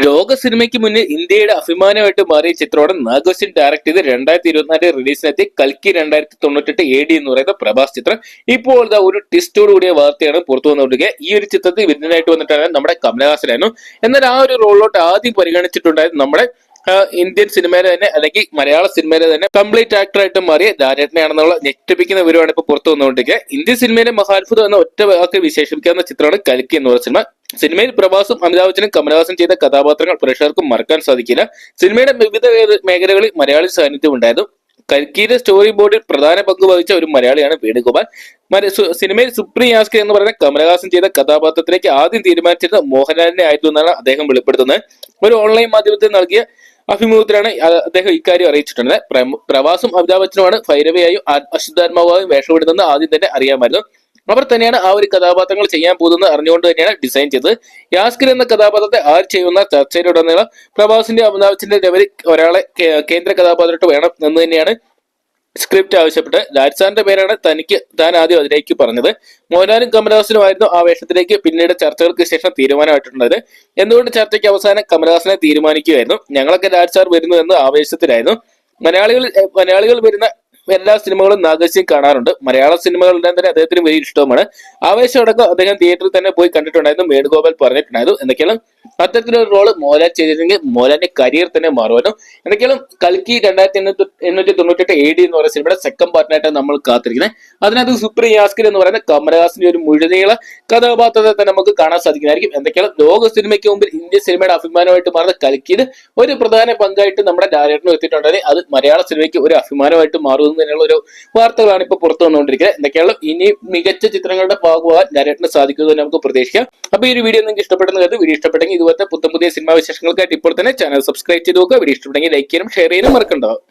ലോക സിനിമയ്ക്ക് മുന്നിൽ ഇന്ത്യയുടെ അഭിമാനമായിട്ട് മാറിയ ചിത്രമാണ് നാഗോസിൻ ഡയറക്ട് ചെയ്ത് രണ്ടായിരത്തി ഇരുപത്തിനാല് റിലീസിനെത്തി. കൽക്കി രണ്ടായിരത്തി തൊണ്ണൂറ്റെട്ട് എ ഡി എന്ന് പറയുന്ന പ്രഭാസ് ചിത്രം. ഇപ്പോൾ ഒരു ടിസ്റ്റോട് കൂടിയ വാർത്തയാണ് പുറത്തു വന്നുകൊണ്ടിരിക്കുക. ഈ ഒരു ചിത്രത്തിൽ വില്ലനായിട്ട് വന്നിട്ടാണ് നമ്മുടെ കമലഹാസനായിരുന്നു. എന്നാൽ ആ ഒരു റോളിലോട്ട് ആദ്യം പരിഗണിച്ചിട്ടുണ്ടായത് നമ്മുടെ ഇന്ത്യൻ സിനിമയിലെ തന്നെ അല്ലെങ്കിൽ മലയാള സിനിമയിലെ തന്നെ കംപ്ലീറ്റ് ആക്ടറായിട്ട് മാറിയ ലാലേട്ടനെയാണെന്നുള്ള ഞെട്ടിപ്പിക്കുന്ന വിവരമാണ് ഇപ്പോൾ പുറത്തു വന്നുകൊണ്ടിരിക്കുക. ഇന്ത്യൻ സിനിമയിലെ മഹാത്ഭുതം എന്ന ഒറ്റ വാക്ക് വിശേഷിപ്പിക്കാവുന്ന ചിത്രമാണ് കൽക്കി എന്ന് പറയുന്ന സിനിമ. സിനിമയിൽ പ്രഭാസും അമിതാഭ് ബച്ചനും കമലഹാസൻ ചെയ്ത കഥാപാത്രങ്ങൾ പ്രേക്ഷകർക്കും മറക്കാൻ സാധിക്കില്ല. സിനിമയുടെ വിവിധ മേഖലകളിൽ മലയാളി സാന്നിധ്യം ഉണ്ടായിരുന്നു. കൽക്കീര സ്റ്റോറി ബോർഡിൽ പ്രധാന പങ്ക് വഹിച്ച ഒരു മലയാളിയാണ് വേണുഗോപാൽ. സിനിമയിൽ സുപ്രീം യാസ്കർ എന്ന് പറയുന്ന കമലഹാസൻ ചെയ്ത കഥാപാത്രത്തിലേക്ക് ആദ്യം തീരുമാനിച്ചിരുന്നത് മോഹൻലാലിനെ ആയിരുന്നു എന്നാണ് അദ്ദേഹം വെളിപ്പെടുത്തുന്നത്. ഒരു ഓൺലൈൻ മാധ്യമത്തിൽ നൽകിയ അഭിമുഖത്തിലാണ് അദ്ദേഹം ഇക്കാര്യം അറിയിച്ചിട്ടുള്ളത്. പ്രവാസും അമിതാഭ് ബച്ചനുമാണ് ഭൈരവയായും അശുദ്ധാത്മാവായും വേഷമിടുന്നതെന്ന് ആദ്യം തന്നെ അറിയാമായിരുന്നു. അവർ തന്നെയാണ് ആ ഒരു കഥാപാത്രങ്ങൾ ചെയ്യാൻ പോകുന്നത് അറിഞ്ഞുകൊണ്ട് തന്നെയാണ് ഡിസൈൻ ചെയ്തത്. യാസ്കർ എന്ന കഥാപാത്രത്തെ ആർ ചെയ്യുന്ന ചർച്ചയിലുടനീളം പ്രഭാസിന്റെ അമിതാഭത്തിന്റെ ലെവലിൽ ഒരാളെ കേന്ദ്ര കഥാപാത്രമായിട്ട് വേണം എന്ന് തന്നെയാണ് സ്ക്രിപ്റ്റ് ആവശ്യപ്പെട്ട് രാജ് സാറിന്റെ പേരാണ് തനിക്ക് താൻ ആദ്യം അതിലേക്ക് പറഞ്ഞത്. മോഹൻലാലും കമലഹാസനുമായിരുന്നു ആ വേഷത്തിലേക്ക് പിന്നീട് ചർച്ചകൾക്ക് ശേഷം തീരുമാനമായിട്ടുണ്ടായത്. എന്തുകൊണ്ട് ചർച്ചയ്ക്ക് അവസാനം കമലഹാസനെ തീരുമാനിക്കുകയായിരുന്നു? ഞങ്ങളൊക്കെ രാജ്സാർ വരുന്നു എന്ന് ആവേശത്തിലായിരുന്നു. മലയാളികൾ മലയാളികൾ വരുന്ന എല്ലാ സിനിമകളും നാഗസ്യം കാണാറുണ്ട്. മലയാള സിനിമകളെല്ലാം തന്നെ അദ്ദേഹത്തിന് വലിയ ഇഷ്ടവുമാണ്. ആവേശമടക്കം അദ്ദേഹം തിയേറ്ററിൽ തന്നെ പോയി കണ്ടിട്ടുണ്ടായിരുന്നു വേണുഗോപാൽ പറഞ്ഞിട്ടുണ്ടായിരുന്നു. എന്തൊക്കെയാണ്? അത്തരത്തിലൊരു റോൾ മോഹൻലാൽ ചെയ്തിരുന്നെങ്കിൽ മോഹൻലാലിന്റെ കരിയർ തന്നെ മാറുമായിരുന്നു. എന്തൊക്കെയാണ്? കൽക്കി രണ്ടായിരത്തി എണ്ണൂറ്റി തൊണ്ണൂറ്റെട്ട് എ ഡി എന്ന് പറയുന്ന സിനിമയുടെ സെക്കൻഡ് പാർട്ടിനായിട്ട് നമ്മൾ കാത്തിരിക്കുന്നത്. അതിനകത്ത് സുപ്രീം യാസ്കർ എന്ന് പറയുന്ന കമലഹാസിന്റെ ഒരു മുഴുനീള കഥാപാത്രത്തെ തന്നെ നമുക്ക് കാണാൻ സാധിക്കുന്നതായിരിക്കും. എന്തൊക്കെയാണ്? ലോക സിനിമയ്ക്ക് മുമ്പിൽ ഇന്ത്യൻ സിനിമയുടെ അഭിമാനമായിട്ട് മാറുന്ന കൽക്കിയിൽ ഒരു പ്രധാന പങ്കായിട്ട് നമ്മുടെ ഡയറക്ടറിന് എത്തിയിട്ടുണ്ടെങ്കിൽ അത് മലയാള സിനിമയ്ക്ക് ഒരു അഭിമാനമായിട്ട് മാറുന്നു തന്നെയുള്ള ഒരു വാർത്തകളാണ് ഇപ്പോൾ പുറത്തു വന്നുകൊണ്ടിരിക്കുന്നത്. എന്തൊക്കെയാണ് ഇനി മികച്ച ചിത്രങ്ങളുടെ ഭാഗമാകാൻ ഡയറക്ടറിന് സാധിക്കുമെന്ന് നമുക്ക് പ്രതീക്ഷിക്കാം. അപ്പൊ ഈ ഒരു വീഡിയോ നിങ്ങൾക്ക് ഇഷ്ടപ്പെടുന്ന കാര്യം വീഡിയോ ഇഷ്ടപ്പെട്ടെങ്കിൽ ഇതുപോലത്തെ പുത്തൻ പുതിയ സിനിമാ വിശേഷങ്ങൾക്കായിട്ട് ഇപ്പോൾ തന്നെ ചാനൽ സബ്സ്ക്രൈബ് ചെയ്ത് നോക്കുക. വീഡിയോ ഇഷ്ടപ്പെട്ടെങ്കിൽ ലൈക്ക് ചെയ്യാനും ഷെയർ ചെയ്യാനും മറക്കണ്ടാവും